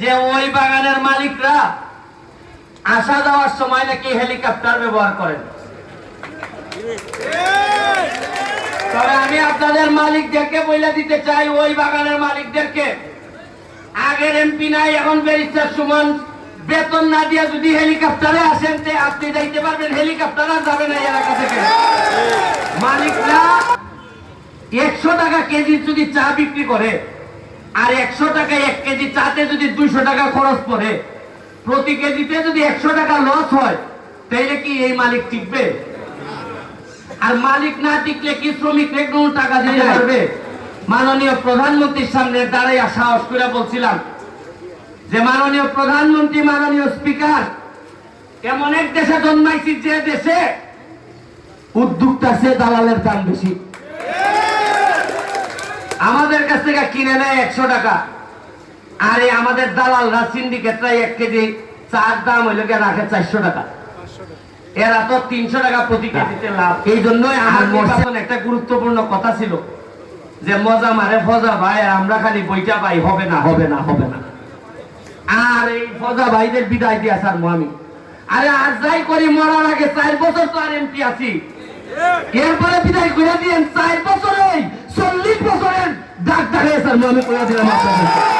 যে ওই বাগানের মালিকরা আসা যাওয়ার সময় নাকি হেলিকপ্টার ব্যবহার করেন। তবে আমি আপনাদের মালিকদেরকে বলে দিতে চাই, ওই বাগানের মালিকদেরকে। আগের এমপি নাই, এখন ব্যারিস্টার সুমন। বেতন না দিয়ে যদি হেলিকপ্টারে আসেন, তে আপনি যাইতে পারবেন, হেলিকপ্টার আর যাবে না এলাকা থেকে। মালিকরা একশো টাকা কেজি যদি চা বিক্রি করে আর একশো টাকা এক কেজি চাতে যদি দুইশো টাকা খরচ পড়ে প্রতি কেজিতে যদি একশো টাকা লস হয় তাইলে কি এই মালিক টিকবে? আর মালিক না টিকলে কি শ্রমিকরা কোনো টাকা দিতে পারবে? মাননীয় প্রধানমন্ত্রীর সামনে দাঁড়াইয়া সাহস করে বলছিলাম যে মাননীয় প্রধানমন্ত্রী মাননীয় স্পিকার এমন এক দেশে জন্মাইছি যে দেশে উদ্যোগটা সে দালালের দাম বেশি। আমাদের কাছ থেকে কিনে নেয় একশো টাকা। আরে আমাদের দালালরা সিন্ডিকেটরা এক কেজি চার দাম হইলে গিয়ে রাখে চারশো টাকা। এরা তো তিনশো টাকা প্রতি কেজিতে লাভ। এই জন্যই আমার একটা গুরুত্বপূর্ণ কথা ছিল যে মজা মারে ফজা ভাই আমরা খালি বইটা পাই হবে না হবে না হবে না। আর এই ফজা ভাইদের বিদায় দিয়ে আসার আমি। আরে আর যাই করি মরার আগে চার বছর তো আর এমপি আছি। এরপরে বিদায় করে দিয়েন চার বছরে চল্লিশ বছরের ডাক্তার